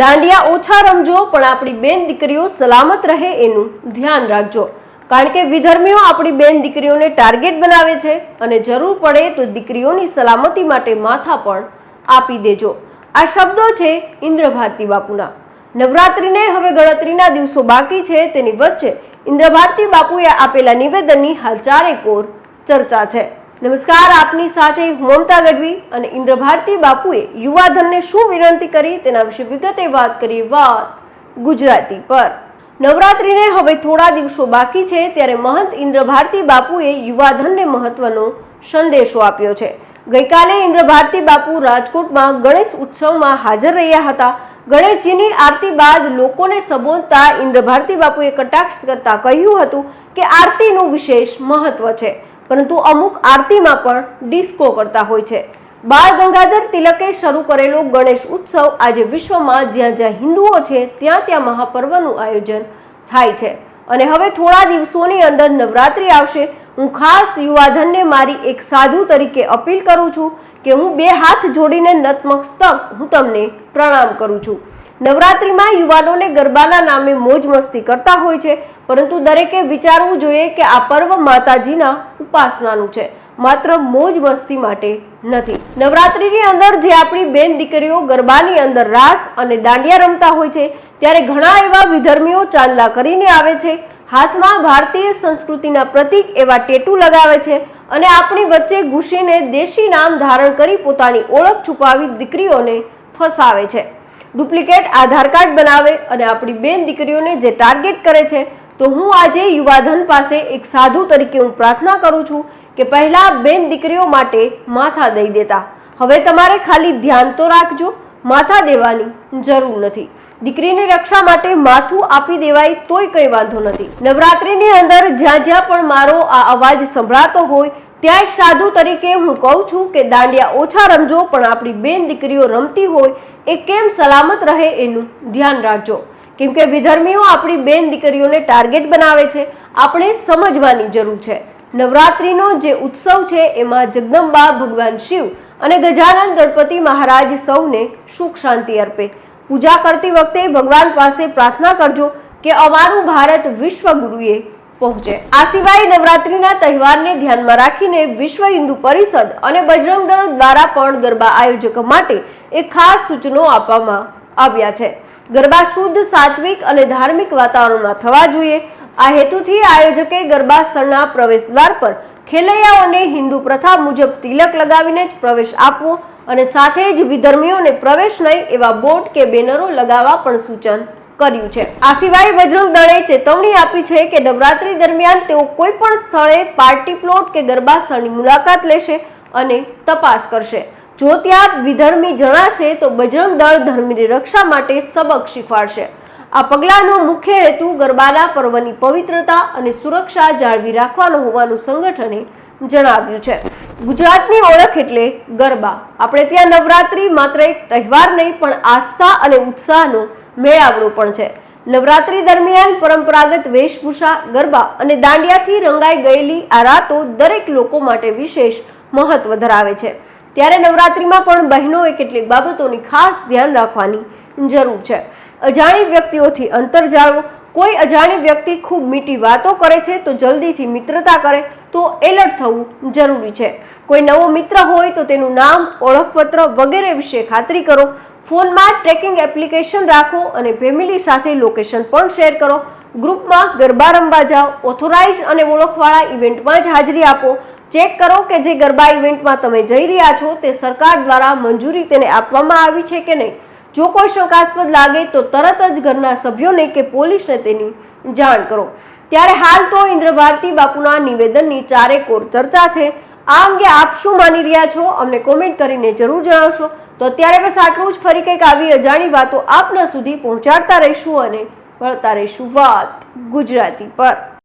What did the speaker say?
દાંડિયા ઓછા રમજો, પણ આપણી બેન દીકરીઓ સલામત રહે એનું ધ્યાન રાખજો. કારણ કે વિધર્મીઓ આપણી બેન દીકરીઓને ટાર્ગેટ બનાવે છે અને જરૂર પડે તો દીકરીઓની સલામતી માટે માથા પણ આપી દેજો. આ શબ્દો છે ઇન્દ્રભારતી બાપુના. નવરાત્રિને હવે ગણતરીના દિવસો બાકી છે, તેની વચ્ચે ઇન્દ્રભારતી બાપુએ આપેલા નિવેદનની હાલ ચારેકોર ચર્ચા છે. નમસ્કાર, આપની સાથે મમતા ગઢવી અને ઇન્દ્રભારતી બાપુએ યુવાધનને શું વિનંતી કરી તેના વિશે વિગતે વાત કરી વાત ગુજરાતી પર. નવરાત્રિને હવે થોડા દિવસો બાકી છે ત્યારે મહંત ઇન્દ્રભારતી બાપુએ યુવાધનને મહત્વનો સંદેશો આપ્યો છે. ગઈકાલે ઇન્દ્રભારતી બાપુ રાજકોટમાં ગણેશ ઉત્સવમાં હાજર રહ્યા હતા. ગણેશજીની આરતી બાદ લોકોને સંબોધતા ઇન્દ્રભારતી બાપુએ કટાક્ષ કરતા કહ્યું હતું કે આરતીનું વિશેષ મહત્વ છે. પરંતુ અમુક આરતીમાં પણ ડિસ્કો કરતા હોય છે. બાળ ગંગાધર તિલકે શરૂ કરેલો ગણેશ ઉત્સવ આજે વિશ્વમાં જ્યાં જ્યાં હિન્દુઓ છે, ત્યાં ત્યાં મહાપર્વનું આયોજન થાય છે. અને હવે થોડા દિવસોની અંદર નવરાત્રિ આવશે. હું ખાસ યુવાધનને મારી એક સાધુ તરીકે અપીલ કરું છું કે હું બે હાથ જોડીને નતમસ્તક હું તમને પ્રણામ કરું છું. નવરાત્રિમાં યુવાનોને ગરબાના નામે મોજ મસ્તી કરતા હોય છે, પરંતુ દરેકે વિચારવું જોઈએ કે આ પર્વ માતાજીના ઉપાસનાનું છે. માત્ર મોજ મસ્તી માટે નથી. નવરાત્રિની અંદર જે આપણી બેન દીકરીઓ ગરબાની અંદર રાસ અને દાંડિયા રમતા હોય છે, ત્યારે ઘણા એવા વિધર્મીઓ ચાંદલા કરીને આવે છે. હાથમાં ભારતીય સંસ્કૃતિના પ્રતીક એવા ટેટુ લગાવે છે અને આપણી વચ્ચે ઘૂસીને દેશી નામ ધારણ કરી પોતાની ઓળખ છુપાવી દીકરીઓને ફસાવે છે. ડુપ્લિકેટ આધાર કાર્ડ બનાવે અને આપણી બેન દીકરીઓને જે ટાર્ગેટ કરે છે તો હું આજે યુવાધન પાસે એક સાધુ તરીકે હું પ્રાર્થના કરું છું કે પહેલા બેન દીકરીઓ માટે માથા દઈ દેતા. હવે તમારે ખાલી ધ્યાન તો રાખજો, માથા દેવાની જરૂર નથી. દીકરીની રક્ષા માટે માથું આપી દેવાય તોય કઈ વાંધો નથી. નવરાત્રિની અંદર જ્યાં જ્યાં પણ મારો આ અવાજ સંભળાતો હોય, ત્યાં એક સાધુ તરીકે હું કહું છું કે દાંડિયા ઓછા રમજો, પણ આપણી બેન દીકરીઓ રમતી હોય, એ કેમ સલામત રહે એનું ધ્યાન રાખજો. કેમ કે વિધર્મીઓ આપણી બેન દીકરીઓને ટાર્ગેટ બનાવે છે, આપણે સમજવાની જરૂર છે. નવરાત્રિનો જે ઉત્સવ છે, એમાં જગદંબા, ભગવાન શિવ અને ગજાનંદ ગણપતિ મહારાજ સૌને સુખ શાંતિ અર્પે. પૂજા કરતી વખતે ભગવાન પાસે પ્રાર્થના કરજો કે અમારું ભારત વિશ્વગુરુએ પહોંચે. આ સિવાય નવરાત્રિના તહેવારને ધ્યાનમાં રાખીને વિશ્વ હિન્દુ પરિષદ અને બજરંગ દળ દ્વારા પણ ગરબા આયોજકો માટે એક ખાસ સૂચનો આપવામાં આવ્યા છે. ગરબા શુદ્ધ, સાત્વિક અને ધાર્મિક વાતાવરણમાં થવા જોઈએ. આ હેતુથી આયોજકે ગરબા સ્થળના પ્રવેશ દ્વાર પર ખેલૈયાઓને હિન્દુ પ્રથા મુજબ તિલક લગાવીને જ પ્રવેશ આપવો અને સાથે જ વિધર્મીઓને પ્રવેશ નહીં એવા બોર્ડ કે બેનરો લગાવવા પણ સૂચન કર્યું છે. આ સિવાય બજરંગ દળે ચેતવણી આપી છે કે નવરાત્રી દરમિયાન તેઓ કોઈ પણ સ્થળે પાર્ટી પ્લોટ કે ગરબા સ્થળની મુલાકાત લેશે અને તપાસ કરશે. જો ત્યાં વિધર્મી જણાશે તો બજરંગ દળ ધર્મની રક્ષા માટે સબક શીખવાડશે. આ પગલાંનો મુખ્ય હેતુ ગરબાના પર્વની પવિત્રતા અને સુરક્ષા જાળવી રાખવાનો હોવાનું સંગઠને જણાવ્યું છે. ગુજરાતની ઓળખ એટલે ગરબા. આપણે ત્યાં નવરાત્રી માત્ર એક તહેવાર નહીં, પણ આસ્થા અને ઉત્સાહનો મેળાવડો પણ છે. નવરાત્રી દરમિયાન પરંપરાગત વેશભૂષા, ગરબા અને દાંડિયાથી રંગાઈ ગયેલી આ રાતો દરેક લોકો માટે વિશેષ મહત્વ ધરાવે છે. ત્યારે નવરાત્રીમાં પણ બહેનોએ કેટલીક બાબતોની ખાસ ધ્યાન રાખવાની જરૂર છે. અજાણી વ્યક્તિઓથી અંતર જાળવો. કોઈ અજાણી વ્યક્તિ ખૂબ મીઠી વાતો કરે છે તો જલ્દીથી મિત્રતા કરે તો એલર્ટ થવું જરૂરી છે. કોઈ નવો મિત્ર હોય તો તેનું નામ, ઓળખપત્ર વગેરે વિશે ખાતરી કરો. ફોનમાં ટ્રેકિંગ એપ્લિકેશન રાખો અને ફેમિલી સાથે લોકેશન પણ શેર કરો. ગ્રુપમાં ગરબા રમવા જાઓ. ઓથોરાઇઝ અને ઓળખવાળા ઇવેન્ટમાં જ હાજરી આપો. ચેક કરો કે જે ગરબા ઇવેન્ટમાં તમે જઈ રહ્યા છો તે સરકાર દ્વારા મંજૂરી તેને આપવામાં આવી છે કે નહીં? જો કોઈ શંકાસ્પદ લાગે તો તરત જ ઘરના સભ્યોને કે પોલીસને તેની જાણ કરો. ત્યારે હાલ તો ઇન્દ્રભારતી બાપુના નિવેદનની ચારેકોર ચર્ચા છે. આ અંગે આપ શું માની રહ્યા છો? અમને કોમેન્ટ કરીને જરૂર જણાવશો. તો અત્યારે બસ આટલું જ. ફરી કંઈક આવી અજાણી વાતો આપના સુધી પહોંચાડતા રહીશું અને વળતા રહીશું વાત ગુજરાતી પર.